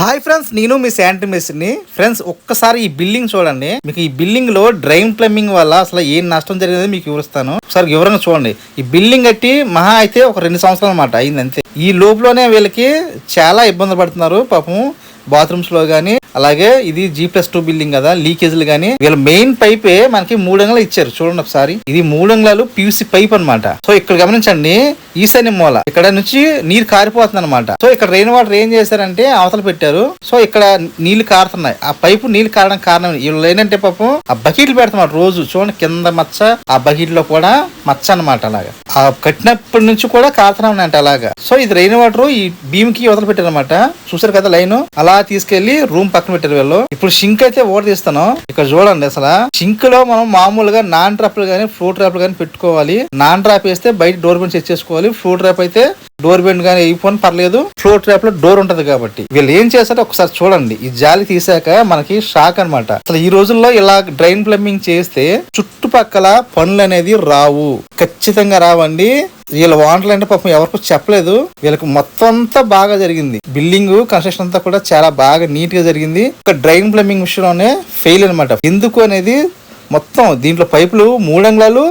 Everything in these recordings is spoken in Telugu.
హాయ్ ఫ్రెండ్స్ నేను మీ శాంటి ని ఫ్రెండ్స్ ఒక్కసారి ఈ బిల్డింగ్ చూడండి. మీకు ఈ బిల్డింగ్లో డ్రైన్ ప్లంబింగ్ వల్ల అసలు ఏం నష్టం జరిగింది మీకు వివరిస్తాను. ఒకసారి వివరంగా చూడండి. ఈ బిల్డింగ్ కట్టి మహా అయితే ఒక రెండు సంవత్సరాలు అనమాట అయింది అంతే. ఈ లోపులోనే వీళ్ళకి చాలా ఇబ్బందులు పడుతున్నారు పాపం. బాత్రూమ్స్లో కానీ అలాగే ఇది జీ ప్లస్ టూ బిల్డింగ్ కదా లీకేజ్లు కానీ వీళ్ళ మెయిన్ పైపే మనకి మూడు అంగుళాలు ఇచ్చారు. చూడండి ఒకసారి. ఇది మూడు అంగుళాలు పీవీసీ పైప్ అన్నమాట. సో ఇక్కడ గమనించండి. ఈశాన్య మూల. ఇక్కడ నుంచి నీరు కారిపోతుంది అనమాట సో ఇక్కడ రెయిన్ వాటర్ ఏం చేశారంటే అవతల పెట్టారు. సో ఇక్కడ నీళ్ళు కారుతున్నాయి. ఆ పైపు నీళ్ళు కారడం కారణం వీళ్ళు ఏంటంటే పాపం ఆ బకెట్లు పెడతాం రోజు. చూడండి కింద మచ్చ ఆ బకెట్లో కూడా మచ్చ అన్నమాట అలాగా. ఆ కట్టినప్పటి నుంచి కూడా కారుతూనే ఉన్నాయంట అలాగా. సో ఇది రెయిన్ వాటర్ ఈ భీమ్కి వదిలి పెట్టారు అనమాట చూసారు కదా లైన్? అలా తీసుకెళ్ళి రూమ్ పక్కన పెట్టారు వీళ్ళు. ఇప్పుడు షింక్ అయితే ఓడ తీస్తాను. ఇక్కడ చూడండి అసలు. షింక్లో మనం మామూలుగా నాన్ డ్రాప్లు కానీ ఫ్రూట్ డ్రాప్లు కానీ పెట్టుకోవాలి. నాన్ డ్రాప్ వేస్తే బయట డోర్ బెండ్ సెట్ చేసుకోవాలి ఫ్లోర్ ట్రాప్ అయితే డోర్ బెండ్ కానీ అయిపోని పర్లేదు. ఫ్లోర్ ట్రాప్లో డోర్ ఉంటది కాబట్టి. వీళ్ళు ఏం చేస్తారో ఒకసారి చూడండి. ఈ జాలి తీసాక మనకి షాక్ అన్నమాట. అసలు ఈ రోజుల్లో ఇలా డ్రైన్ ప్లంబింగ్ చేస్తే చుట్టుపక్కల పనులు అనేది రావు. ఖచ్చితంగా రావండి. వీళ్ళ వాంటలు అంటే పాపం ఎవరికి చెప్పలేదు. వీళ్ళకి మొత్తం అంతా బాగా జరిగింది. బిల్డింగ్ కన్స్ట్రక్షన్ అంతా కూడా చాలా బాగా నీట్గా జరిగింది. ఒక డ్రైన్ ప్లంబింగ్ విషయంలోనే ఫెయిల్ అనమాట ఎందుకు అనేది మొత్తం దీంట్లో పైపులు మూడంగుళాలు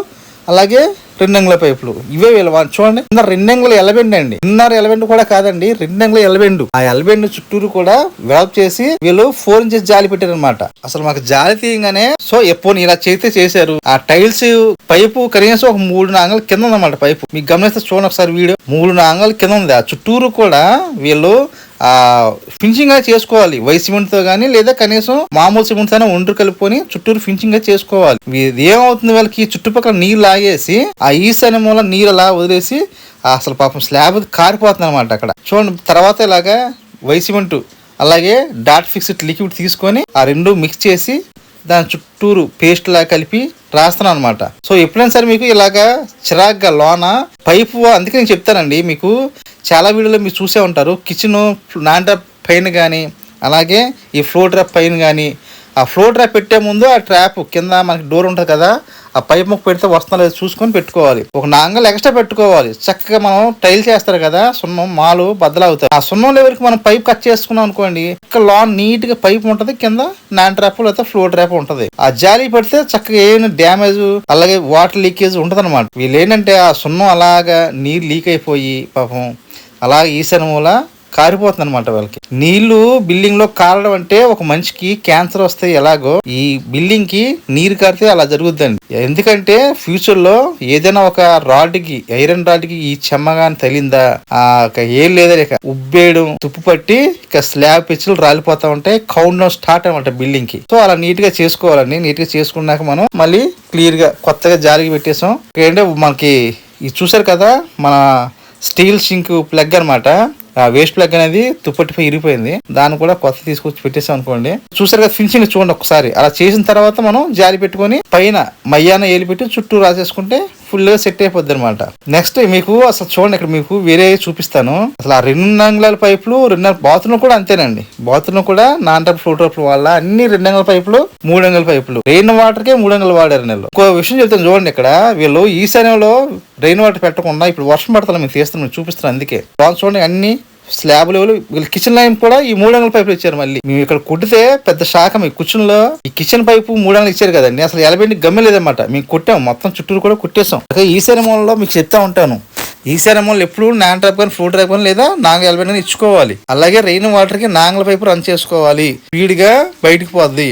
అలాగే రెండంగుల పైపులు. ఇవే విలువ చూడండి కింద రెండంగుల ఎలబెండ్ అండి ఇన్నర ఎలబెండ్ కూడా కాదండి రెండంగుల ఎలబెండ్. ఆ ఎలబెండ్ చుట్టూరు కూడా వెడప్ చేసి వీళ్ళు ఫోర్ ఇంచెస్ జాలి పెట్టారు అనమాట అసలు మాకు జాలి తీయగానే సో ఎప్పుడు ఇలా చేస్తే చేశారు. ఆ టైల్స్ పైపు కనీసం ఒక మూడు నాంగల కింద ఉందన్నమాట పైపు. మీకు గమనిస్తే చూడండి ఒకసారి వీడియో. మూడు నాంగల కింద ఉంది. ఆ చుట్టూరు కూడా వీళ్ళు ఫినిషింగ్గా చేసుకోవాలి. వై సిమెంట్తో గానీ లేదా కనీసం మామూలు సిమెంట్ అయినా ఒండ్రు కలుపుకొని చుట్టూరు ఫినిషింగ్గా చేసుకోవాలి. ఇది ఏమవుతుంది వాళ్ళకి? చుట్టుపక్కల నీళ్ళు లాగేసి ఆ ఈశాన్య మూల నీరు అలా వదిలేసి అసలు పాపం స్లాబ్ కారిపోతుంది అనమాట అక్కడ. చూడండి తర్వాత ఇలాగా వై సిమెంట్ అలాగే డాట్ ఫిక్స్డ్ లిక్విడ్ తీసుకొని ఆ రెండు మిక్స్ చేసి దాని చుట్టూరు పేస్ట్ లా కలిపి రాస్తున్నాను అనమాట సో ఎప్పుడైనా సరే మీకు ఇలాగా చిరాగ్గా లోన పైపు అందుకే నేను చెప్తానండి మీకు చాలా వీడియోలో మీరు చూసే ఉంటారు. కిచెన్ నాన్ డ్రాప్ పైన కానీ అలాగే ఈ ఫ్లోర్ డ్రాప్ పైన కానీ ఆ ఫ్లోర్ డ్రాప్ పెట్టే ముందు ఆ ట్రాప్ కింద మనకి డోర్ ఉంటుంది కదా ఆ పైప్ ముక్క పెడితే వస్తుందో లేదో చూసుకొని పెట్టుకోవాలి. ఒక నాంగల్ ఎక్స్ట్రా పెట్టుకోవాలి. చక్కగా మనం టైల్ చేస్తారు కదా సున్నం మాలు బద్దలవుతాయి ఆ సున్నం లెవెల్కి మనం పైప్ కట్ చేసుకున్నాం అనుకోండి ఇక్కడ లాన్ నీట్గా పైప్ ఉంటుంది కింద నాన్ ట్రాప్ లేకపోతే ఫ్లోర్ ట్రాప్ ఉంటుంది. ఆ జాలి పెడితే చక్కగా ఏం డ్యామేజ్ అలాగే వాటర్ లీకేజ్ ఉంటుంది అనమాట వీళ్ళు ఏంటంటే ఆ సున్నం అలాగా నీరు లీక్ అయిపోయి పాపం అలా ఈశాన్య మూల కారిపోతుంది అనమాట వాళ్ళకి. నీళ్ళు బిల్డింగ్లో కారడం అంటే ఒక మనిషికి క్యాన్సర్ వస్తాయి ఎలాగో ఈ బిల్డింగ్కి నీరు కారితే అలా జరుగుద్దండి. ఎందుకంటే ఫ్యూచర్లో ఏదైనా ఒక రాడ్కి ఐరన్ రాడ్కి ఈ చెమ్మగాని తగిలిందా? ఆ ఏం లేదా ఇక ఉబ్బేయడం తుప్పు పట్టి ఇక స్లాబ్ పిచ్చులు రాలిపోతా ఉంటాయి కౌంట్ డౌన్ స్టార్ట్ అనమాట బిల్డింగ్కి సో అలా నీట్గా చేసుకోవాలండి. నీట్గా చేసుకున్నాక మనం మళ్ళీ క్లియర్గా కొత్తగా జాలికి పెట్టేసాం. ఏంటంటే మనకి ఇది చూసారు కదా మన స్టీల్ సింక్ ప్లగ్ అన్నమాట. ఆ వేస్ట్ ప్లగ్ అనేది తుప్పటిపై ఇరిగిపోయింది. దాన్ని కూడా కొత్త తీసుకొచ్చి పెట్టేసాం అనుకోండి. చూసారు కదా ఫినిషింగ్ చూడండి ఒకసారి అలా చేసిన తర్వాత మనం జాలి పెట్టుకొని పైన మయ్యాన ఏలి పెట్టి చుట్టూ రాసేసుకుంటే ఫుల్గా సెట్ అయిపోద్ది అనమాట నెక్స్ట్ మీకు అసలు చూడండి ఇక్కడ మీకు వేరే చూపిస్తాను. అసలు ఆ రెండు అంగుళాల పైపులు రెండు బాత్రూమ్ కూడా అంతేనండి. బాత్రూమ్ కూడా నాన్ టప్ ఫ్లో టప్ వల్ల అన్ని రెండు అంగుల పైపులు మూడు అంగుల పైపులు. రెయిన్ వాటర్ కే మూడు అంగులు వాడారు నెలలో. ఇంకో విషయం చెప్తాను చూడండి ఇక్కడ. వీళ్ళు ఈశాన్యంలో రెయిన్ వాటర్ పెట్టకుండా ఇప్పుడు వర్షం పడతాను మీకు తీస్తాను చూపిస్తాను అందుకే. చూడండి అన్ని స్లాబ్ లెవెల్ కిచెన్ లైన్ కూడా ఈ మూడు అంగుల పైపులు ఇచ్చారు మళ్ళీ. మేము ఇక్కడ కుట్టితే పెద్ద శాఖ మీ కిచెన్లో ఈ కిచెన్ పైపు మూడు ఇచ్చారు కదండి. అసలు ఎలబెండి గమ్మె లేదన్నమాట. మేము కుట్టాం. మొత్తం చుట్టూరు కూడా కుట్టేసాం ఈ సినిమాలో మీకు చెప్తా ఉంటాను. ఈ సినిమాలు ఎప్పుడు నాన్ ట్రాప్ కానీ ఫ్రూట్ ట్రాప్ కానీ లేదా నాంగ ఎలబెండి కానీ ఇచ్చుకోవాలి. అలాగే రెయిన్ వాటర్కి నాంగల పైపు రన్ చేసుకోవాలి. స్పీడ్గా బయటికి పోద్ది.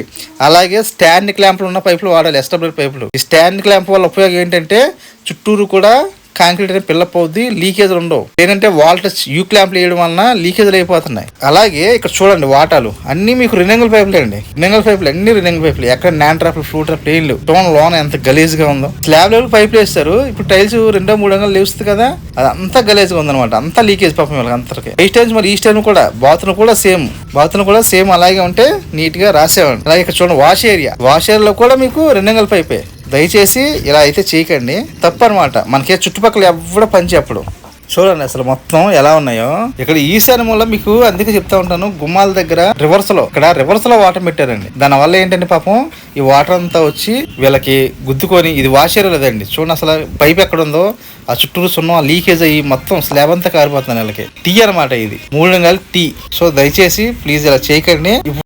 అలాగే స్టాండ్ క్లాంప్లు ఉన్న పైపులు వాడాలి. ఎస్టాబ్లిష్ పైపులు ఈ స్టాండ్ క్లాంప్ వల్ల ఉపయోగం ఏంటంటే చుట్టూరు కూడా కాంక్రీట్ అనేది పిల్లప్ అవుద్ది లీకేజ్ ఉండవు. ఏంటంటే వాల్టస్ యూ క్లాంప్లు వేయడం వలన లీకేజ్లు అయిపోతున్నాయి. అలాగే ఇక్కడ చూడండి వాటాలు. అన్ని మీకు రినంగల్ పైపులే అండి. రినంగల్ పైపులు అన్ని రినంగల్ పైపులు ఎక్కడ నాన్ ట్రాప్లు ఫ్లూ ట్రాప్ లేవు. టోన్ లోన్ ఎంత గలీజ్గా ఉందో స్లాబ్ లెవెల్ పైపులు వేస్తారు. ఇప్పుడు టైల్స్ రెండో మూడు అంగలు లేస్తుంది కదా అది అంతా గలీజ్గా ఉందన్నమాట. అంతా లీకేజ్ పాపం వాళ్ళకి అంతకి ఈ స్టైల్స్ మరి ఈ స్టైల్ కూడా బాత్రూమ్ కూడా సేమ్ బాత్రూమ్ కూడా సేమ్ అలాగే ఉంటే నీట్గా రాసేవాడి అలాగే ఇక్కడ చూడండి వాష్ ఏరియా వాష్ ఏరియాలో కూడా మీకు రెండంగల్ పైపే దయచేసి ఇలా అయితే చేయకండి. తప్పు అనమాట మనకే చుట్టుపక్కల ఎవడ పని చెప్పడు. చూడండి అసలు మొత్తం ఎలా ఉన్నాయో. ఇక్కడ ఈశాన్య మూల మీకు అందుకే చెప్తా ఉంటాను. గుమ్మాల దగ్గర రివర్స్లో ఇక్కడ రివర్స్లో వాటర్ పెట్టారండి. దాని వల్ల ఏంటంటే పాపం ఈ వాటర్ అంతా వచ్చి వీళ్ళకి గుద్దుకొని ఇది వాష్ ఏరియా లేదండి చూడండి అసలు పైప్ ఎక్కడ ఉందో ఆ చుట్టూరు సున్నం లీకేజ్ అయ్యి మొత్తం స్లాబ్ అంతా కారిపోతుంది వీళ్ళకి. టీ అన్నమాట ఇది. మూడు టీ సో దయచేసి ప్లీజ్ ఇలా చేయకండి.